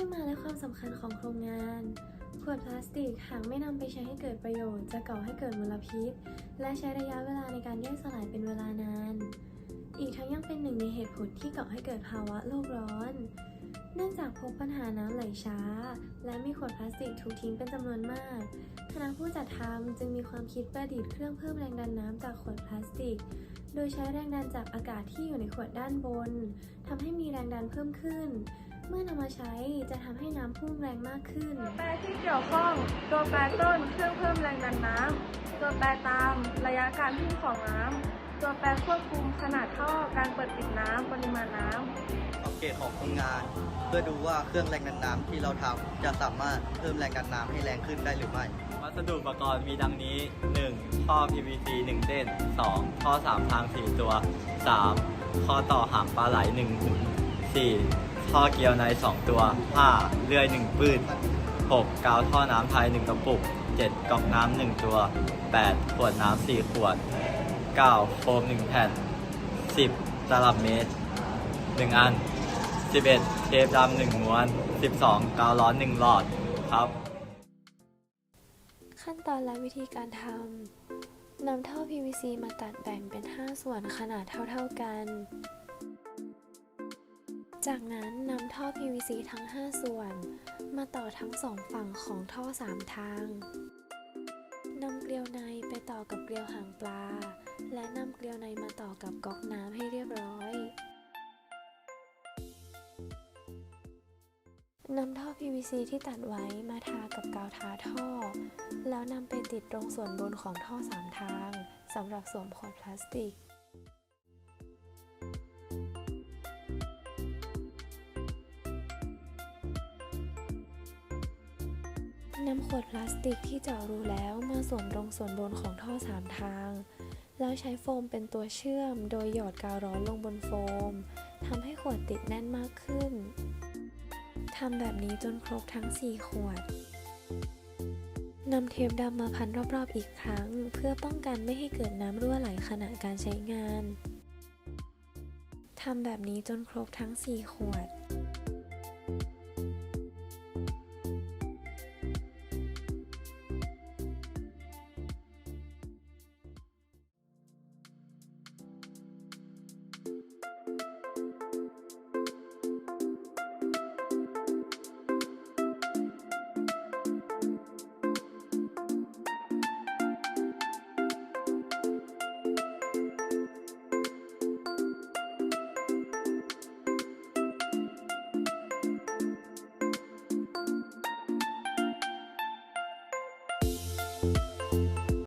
ที่มาและความสำคัญของโครงงาน ขวดพลาสติกหากไม่นำไปใช้ให้เกิดประโยชน์ จะก่อให้เกิดมลพิษ และใช้ระยะเวลาในการย่อยสลายเป็นเวลานาน อีกทั้งยังเป็นหนึ่งในเหตุผลที่ก่อให้เกิดภาวะโลกร้อน เนื่องจากพบปัญหาน้ำไหลช้า และมีขวดพลาสติกถูกทิ้งเป็นจำนวนมากคณะผู้จัดทำจึงมีความคิดประดิษฐ์เครื่องเพิ่มแรงดันน้ำจากขวดพลาสติก โดยใช้แรงดันจากอากาศที่อยู่ในขวดด้านบนทำให้มีแรงดันเพิ่มขึ้น เมื่อนำมาใช้จะทำให้น้ำพุ่งแรงมากขึ้น ตัวแปรที่เกี่ยวข้อง ตัวแปรต้นเครื่องเพิ่มแรงดันน้ำตัวแปรตามระยะการพุ่งของน้ำตัวแปรควบคุมขนาดท่อการเปิดปิดน้ำปริมาณน้ำขอบเขตของโครงงาน เพื่อดูว่าเครื่องแรงดันน้ำที่เราทำจะสามารถเพิ่มแรงดันน้ำให้แรงขึ้นได้หรือไม่วัสดุอุปกรณ์มีดังนี้ 1. ท่อ PVC 1 เส้น 2. ท่อ 3 ทาง 4 ตัว 3. ท่อต่อหางปลาไหล1หุ่น 4. ท่อเกลียวใน 2 ตัว 5. เลื่อย 1 ปืน 6. กาวท่อน้ำไทย 1 กระปุก 7. กล่องน้ำ 1 ตัว 8. ขวดน้ำ 4 ขวด 9. โฟม 1 แผ่น 10. ตลับเมตร 1 อัน 11. เทปดำ 1 ม้วน 12. กาวร้อน 1 หลอดครับ ขั้นตอนและวิธีการทำนำท่อ PVC มาตัดแบ่งเป็น 5 ส่วนขนาดเท่า ๆกัน จากนั้นนำท่อ PVC ทั้ง 5 ส่วน มาต่อทั้งสองฝั่งของท่อ 3 ทางนำเกลียวในไปต่อกับเกลียวหางปลา และนำเกลียวในมาต่อกับก๊อกน้ำให้เรียบร้อยนำท่อ PVC ที่ตัดไว้มาทากับกาวทาท่อ แล้วนำไปติดตรงส่วนบนของท่อสามทางสำหรับสวมขวดพลาสติก นำขวดพลาสติกที่เจาะรูแล้วมาสวมตรงส่วนบนของท่อสามทาง แล้วใช้โฟมเป็นตัวเชื่อม โดยหยอดกาวร้อนลงบนโฟมทำให้ขวดติดแน่นมากขึ้นทำแบบนี้จนครบทั้ง 4 ขวดนำเทปดำมาพันรอบๆอีกครั้ง เพื่อป้องกันไม่ให้เกิดน้ำรั่วไหลขณะการใช้งานทำแบบนี้จนครบทั้ง 4 ขวด